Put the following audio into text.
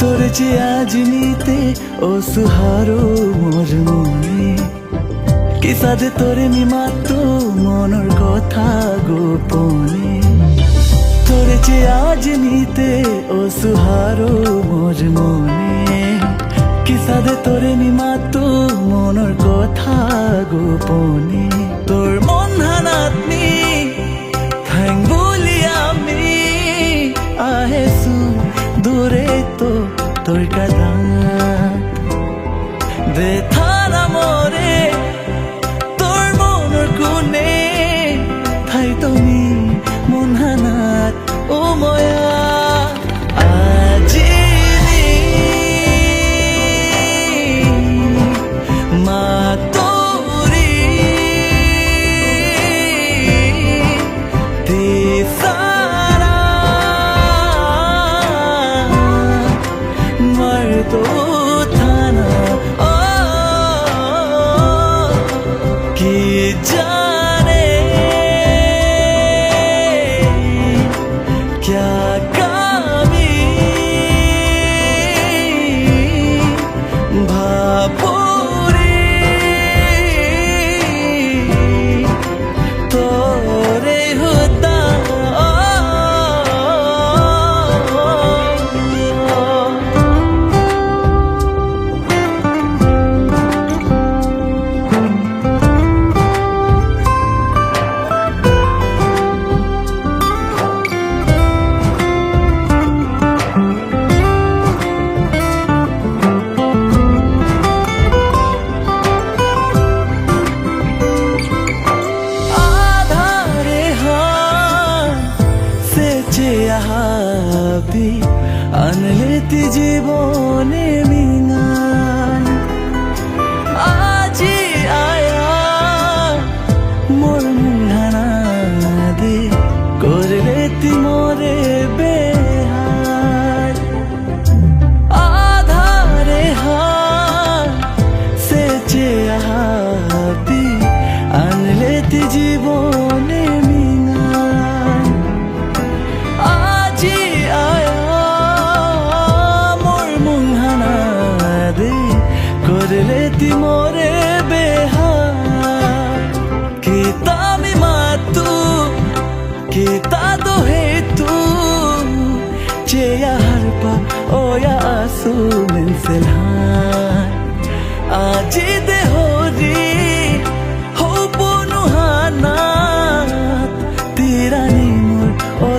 তোর যে আজ নিতে ও সুহারো মোর মনে। কি সাধে তোরে মি মাতো মনৰ কথা গোপনে। তোরে যে আজ নিতে ও সুহারো মোর মনে। কি সাধে তোরে মি মাতো মনৰ কথা গোপনে। তোর কথা দে সেচে আহাবি আনলেতি জীবনে করলেতি মোরে বেহার kita mi matu kita do hetu cheya harpa oya asu menselhan aji de hori ho bonu hanat tirani mur o